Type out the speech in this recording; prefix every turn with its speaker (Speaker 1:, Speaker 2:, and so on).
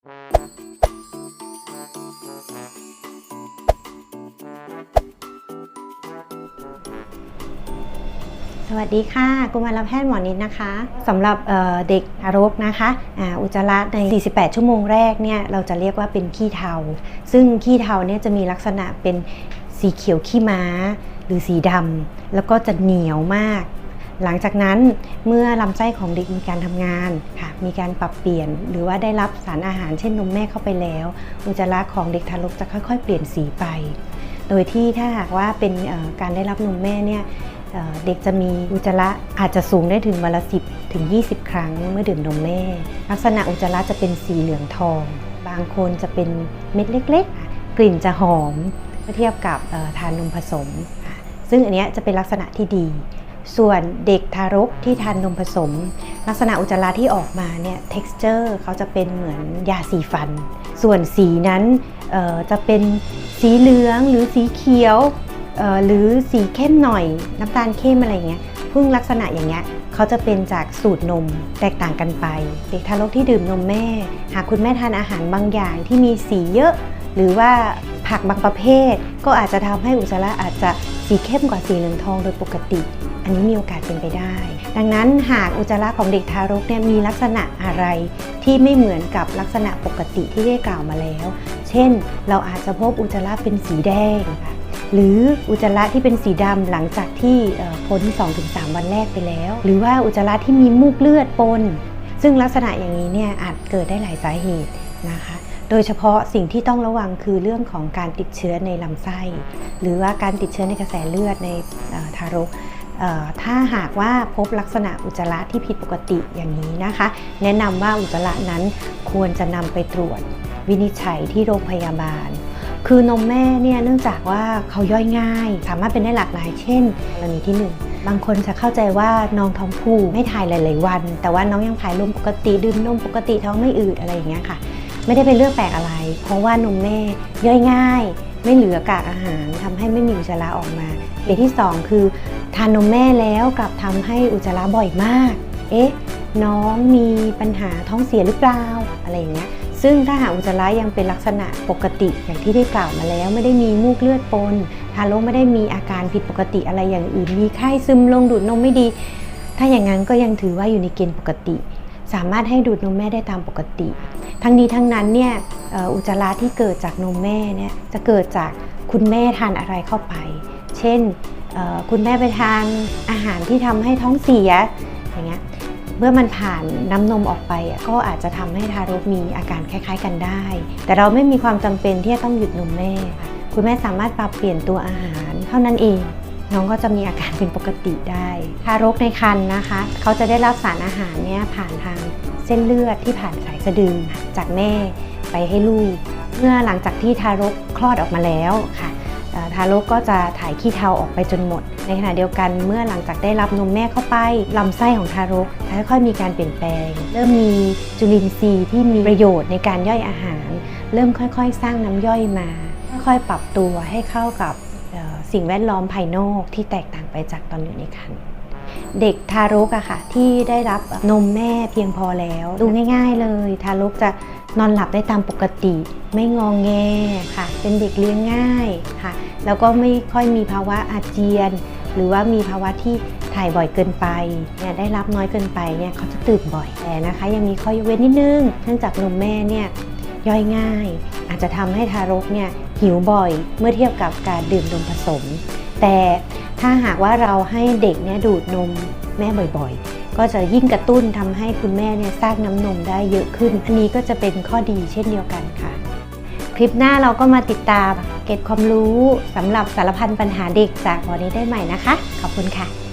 Speaker 1: สวัสดีค่ะกุมารแพทย์หมอนิดนะคะสำหรับเเด็กทารกนะคะอุจจาระใน 48 ชั่วโมงแรกเนี่ยเราจะเรียกว่าเป็นขี้เทา ซึ่งขี้เทาเนี่ยจะมีลักษณะเป็นสีเขียวขี้ม้า หรือสีดำแล้วก็จะเหนียวมาก หลังจากนั้นเมื่อลำไส้ของเด็กมีการทำงานค่ะ มีการปรับเปลี่ยน หรือว่าได้รับสารอาหารเช่นนมแม่เข้าไปแล้ว อุจจาระของเด็กทารกจะค่อย ๆ เปลี่ยนสีไป โดยที่ถ้าหากว่าเป็นการได้รับนมแม่เนี่ยเด็กจะมีอุจจาระอาจจะสูงได้ถึงวันละ 10 ถึง 20 ครั้งเมื่อดื่มนมแม่ ลักษณะอุจจาระจะเป็นสีเหลืองทอง บางคนจะเป็นเม็ดเล็ก ๆ กลิ่นจะหอมเมื่อเทียบกับทานนมผสม ซึ่งอันนี้จะเป็นลักษณะที่ดี ส่วนเด็กทารกที่ทานนมผสม ลักษณะอุจจาระที่ออกมาเนี่ย texture เขาจะเป็นเหมือนยาสีฟัน ส่วนสีนั้นจะเป็นสีเหลืองหรือสีเขียวหรือสีเข้มหน่อย น้ำตาลเข้มอะไรเงี้ยพึ่งลักษณะอย่างเงี้ยเขาจะเป็นจากสูตรนมแตกต่างกันไป เด็กทารกที่ดื่มนมแม่ หากคุณแม่ทานอาหารบางอย่างที่มีสีเยอะ หรือว่าผักบางประเภท ก็อาจจะทำให้อุจจาระอาจจะสีเข้มกว่าสีเหลืองทองโดยปกติ นนี้มีโอกาสเป็นไปได้ ดังนั้นหากอุจจาระของเด็กทารกเนี่ยมีลักษณะอะไรที่ไม่เหมือนกับลักษณะปกติที่ได้กล่าวมาแล้ว เช่น เราอาจจะพบอุจจาระเป็นสีแดงค่ะหรืออุจจาระที่เป็นสีดำหลังจากที่เอ่อพ้น 2-3 วันแรกไปแล้ว หรือว่าอุจจาระที่มีมูกเลือดปน ซึ่งลักษณะอย่างนี้เนี่ยอาจเกิดได้หลายสาเหตุนะคะ โดยเฉพาะสิ่งที่ต้องระวังคือเรื่องของการติดเชื้อในลำไส้ หรือว่าการติดเชื้อในกระแสเลือดในทารก ถ้าหากว่าพบลักษณะอุจจาระที่ผิดปกติอย่างนี้นะคะ แนะนำว่าอุจจาระนั้นควรจะนำไปตรวจวินิจฉัยที่โรงพยาบาล คือนมแม่เนี่ยเนื่องจากว่าเขาย่อยง่าย สามารถเป็นได้หลากหลาย เช่นกรณีที่หนึ่งบางคนจะเข้าใจว่าน้องท้องผูกไม่ถ่ายหลาย ๆ วัน แต่ว่าน้องยังถ่ายลมปกติดื่มนมปกติท้องไม่อืดอะไรอย่างเงี้ยค่ะ ไม่ได้เป็นเรื่องแปลกอะไร เพราะว่านมแม่ย่อยง่าย ไม่เหลือกากอาหารทำให้ไม่มีอุจจาระออกมาเหตุที่สองคือ ทานนมแม่แล้วกลับทำให้อุจจาระบ่อยมาก เอ๊ะ น้องมีปัญหาท้องเสียหรือเปล่าอะไรอย่างเงี้ยซึ่งถ้าหากอุจจาระยังเป็นลักษณะปกติอย่างที่ได้กล่าวมาแล้ว ไม่ได้มีมูกเลือดปนทารกไม่ได้มีอาการผิดปกติอะไรอย่างอื่นมีไข้ซึมลงดูดนมไม่ดี ถ้าอย่างนั้นก็ยังถือว่าอยู่ในเกณฑ์ปกติ สามารถให้ดูดนมแม่ได้ตามปกติ ทั้งนี้ทั้งนั้นเนี่ยอุจจาระที่เกิดจากนมแม่เนี่ยจะเกิดจากคุณแม่ทานอะไรเข้าไป เช่นคุณแม่ไปทานอาหารที่ทำให้ท้องเสียอย่างเงี้ยเมื่อมันผ่านน้ำนมออกไปก็อาจจะทำให้ทารกมีอาการคล้าย ๆ กันได้ แต่เราไม่มีความจำเป็นที่จะต้องหยุดนมแม่ คุณแม่สามารถปรับเปลี่ยนตัวอาหารเท่านั้นเอง น้องก็จะมีอาการเป็นปกติได้ทารกในครรภ์นะคะ เขาจะได้รับสารอาหารเนี่ยผ่านทางเส้นเลือดที่ผ่านสายสะดือจากแม่ไปให้ลูก เมื่อหลังจากที่ทารกคลอดออกมาแล้วค่ะทารกก็จะถ่ายขี้เทาออกไปจนหมด ในขณะเดียวกันเมื่อหลังจากได้รับนมแม่เข้าไปลำไส้ของทารกค่อยๆมีการเปลี่ยนแปลง เริ่มมีจุลินทรีย์ที่มีประโยชน์ในการย่อยอาหาร เริ่มค่อยๆ สร้างน้ำย่อยมา ค่อยๆปรับตัวให้เข้ากับ สิ่งแวดล้อมภายนอกที่แตกต่างไปจากตอนอยู่ในครรภ์เด็กทารกอะค่ะ ที่ได้รับนมแม่เพียงพอแล้ว ดูง่าย ๆ เลย ทารกจะนอนหลับได้ตามปกติ ไม่งองแงค่ะ เป็นเด็กเลี้ยงง่ายค่ะ แล้วก็ไม่ค่อยมีภาวะอาเจียน หรือว่ามีภาวะที่ถ่ายบ่อยเกินไปเนี่ยได้รับน้อยเกินไปเนี่ยเขาจะตื่นบ่อยแต่นะคะ ยังมีข้อยกเว้นนิดนึงเนื่องจากนมแม่เนี่ย ย่อยง่าย อาจจะทำให้ทารกเนี่ยหิวบ่อยเมื่อเทียบกับการดื่มนมผสม แต่ถ้าหากว่าเราให้เด็กเนี่ยดูดนมแม่บ่อยๆ ก็จะยิ่งกระตุ้นทำให้คุณแม่เนี่ยสร้างน้ำนมได้เยอะขึ้น อันนี้ก็จะเป็นข้อดีเช่นเดียวกันค่ะ คลิปหน้าเราก็มาติดตามเก็บความรู้สำหรับสารพันปัญหาเด็กจากหมอนี้ได้ใหม่นะคะ ขอบคุณค่ะ